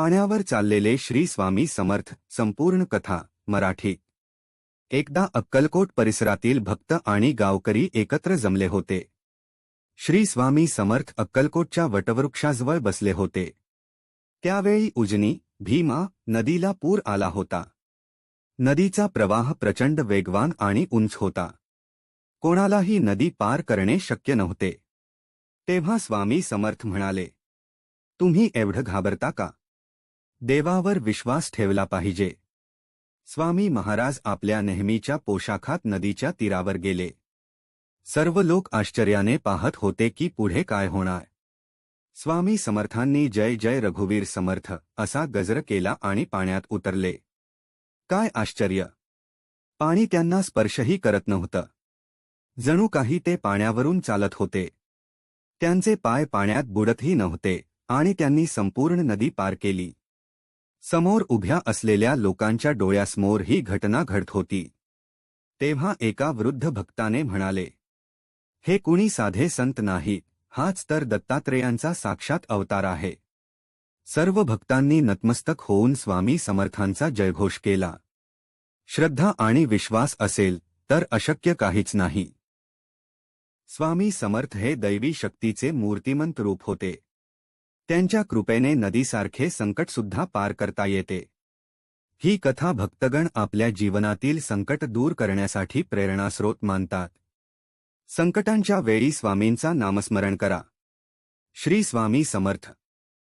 पाण्यावर चाललेले श्री स्वामी समर्थ संपूर्ण कथा मराठी. एकदा अक्कलकोट परिसरातील भक्त आणि गावकरी एकत्र जमले होते. श्री स्वामी समर्थ अक्कलकोटच्या वटवृक्षाजवळ बसले होते. त्यावेळी उजनी भीमा नदीला पूर आला होता. नदीचा प्रवाह प्रचंड वेगवान आणि उंच होता. कोणालाही नदी पार करणे शक्य नव्हते. तेव्हा स्वामी समर्थ म्हणाले तुम्ही एवढं घाबरता का? देवावर विश्वास ठेवला पाहिजे. स्वामी महाराज आपल्या नेहमीच्या पोशाखात नदीच्या तीरावर गेले. सर्व लोक आश्चर्याने पाहत होते की पुढे काय होणार. स्वामी समर्थांनी जय जय रघुवीर समर्थ असा गजर केला आणि पाण्यात उतरले. काय आश्चर्य! पाणी त्यांना स्पर्शही करत नव्हतं. जणू काही ते पाण्यावरून चालत होते. त्यांचे पाय पाण्यात बुडतही नव्हते आणि त्यांनी संपूर्ण नदी पार केली. समोर उभ्या असलेल्या लोकांच्या डोळ्यासमोर ही घटना घडत होती. तेव्हा एका वृद्ध भक्ताने म्हणाले हे कुणी साधे संत नाही हाच तर दत्तात्रेयांचा साक्षात अवतार आहे. सर्व भक्तांनी नतमस्तक होऊन स्वामी समर्थांचा जयघोष केला. श्रद्धा आणि विश्वास असेल तर अशक्य काहीच नाही. स्वामी समर्थ हे दैवी शक्तीचे मूर्तिमंत रूप होते. त्यांच्या कृपेने नदीसारखे संकटसुद्धा पार करता येते. ही कथा भक्तगण आपल्या जीवनातील संकट दूर करण्यासाठी प्रेरणास्रोत मानतात. संकटांच्या वेळी स्वामींचा नामस्मरण करा. श्री स्वामी समर्थ.